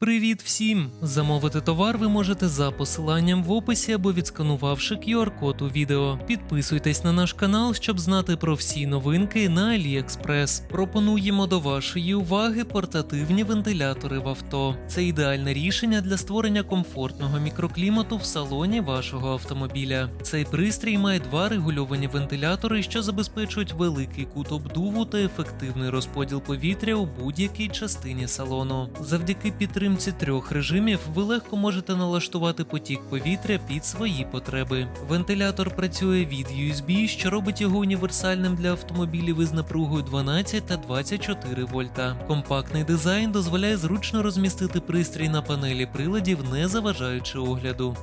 Привіт всім! Замовити товар ви можете за посиланням в описі або відсканувавши QR-код у відео. Підписуйтесь на наш канал, щоб знати про всі новинки на AliExpress. Пропонуємо до вашої уваги портативні вентилятори в авто. Це ідеальне рішення для створення комфортного мікроклімату в салоні вашого автомобіля. Цей пристрій має два регульовані вентилятори, що забезпечують великий кут обдуву та ефективний розподіл повітря у будь-якій частині салону. Завдяки підтримці трьох режимів ви легко можете налаштувати потік повітря під свої потреби. Вентилятор працює від USB, що робить його універсальним для автомобілів із напругою 12 та 24 вольта. Компактний дизайн дозволяє зручно розмістити пристрій на панелі приладів, не заважаючи огляду.